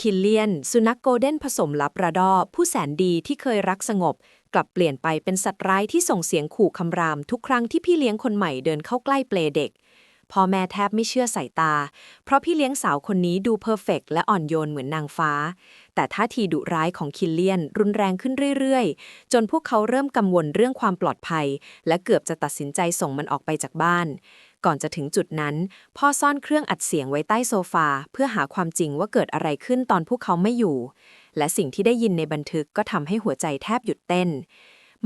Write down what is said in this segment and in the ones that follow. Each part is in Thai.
คิลเลียน สุนัขโกลเด้นผสมลับราดอร์ผู้แสนดีที่เคยรักสงบ กลับเปลี่ยนไปเป็นสัตว์ร้ายที่ส่งเสียงขู่คำรามทุกครั้งที่พี่เลี้ยงคนใหม่เดินเข้าใกล้เปลเด็กพ่อแม่แทบไม่เชื่อสายตา เพราะพี่เลี้ยงสาวคนนี้ดูเพอร์เฟกต์และอ่อนโยนเหมือนนางฟ้า แต่ท่าทีดุร้ายของคิลเลียน รุนแรงขึ้นเรื่อยๆ จนพวกเขาเริ่มกังวลเรื่องความปลอดภัย และเกือบจะตัดสินใจส่งมันออกไปจากบ้าน ก่อนจะถึงจุดนั้น พ่อซ่อนเครื่องอัดเสียงไว้ใต้โซฟา เพื่อหาความจริงว่าเกิดอะไรขึ้นตอนพวกเขาไม่อยู่ และสิ่งที่ได้ยินในบันทึกก็ทำให้หัวใจแทบหยุดเต้น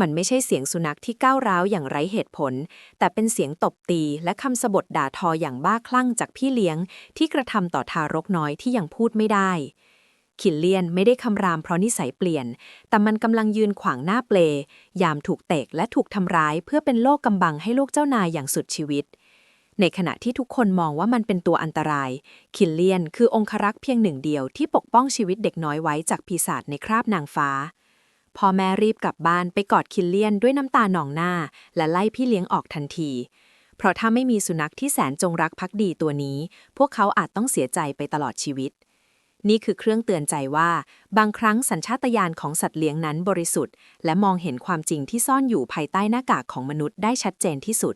มันไม่ใช่เสียงสุนัขที่ก้าวร้าวอย่างไร้เหตุผล แต่เป็นเสียงตบตีและคำสบทด่าทออย่างบ้าคลั่งจากพี่เลี้ยง ที่กระทำต่อทารกน้อยที่ยังพูดไม่ได้คิลเลียนไม่ได้คำรามเพราะนิสัยเปลี่ยน แต่มันกำลังยืนขวางหน้าเปลยามถูกเตะและถูกทำร้ายเพื่อเป็นโลกกำบังให้ลูกเจ้านายอย่างสุดชีวิต ในขณะที่ทุกคนมองว่ามันเป็นตัวอันตราย คิลเลียนคือองครักษ์เพียงหนึ่งเดียวที่ปกป้องชีวิตเด็กน้อยไว้จากปีศาจในคราบนางฟ้า พ่อแม่รีบกลับบ้านไปกอดคิลเลียนด้วยน้ำตาหนองหน้า และไล่พี่เลี้ยงออกทันที เพราะถ้าไม่มีสุนัขที่แสนจงรักภักดีตัวนี้ พวกเขาอาจต้องเสียใจไปตลอดชีวิต นี่คือเครื่องเตือนใจว่า บางครั้งสัญชาตญาณของสัตว์เลี้ยงนั้นบริสุทธิ์ และมองเห็นความจริงที่ซ่อนอยู่ภายใต้หน้ากากของมนุษย์ได้ชัดเจนที่สุด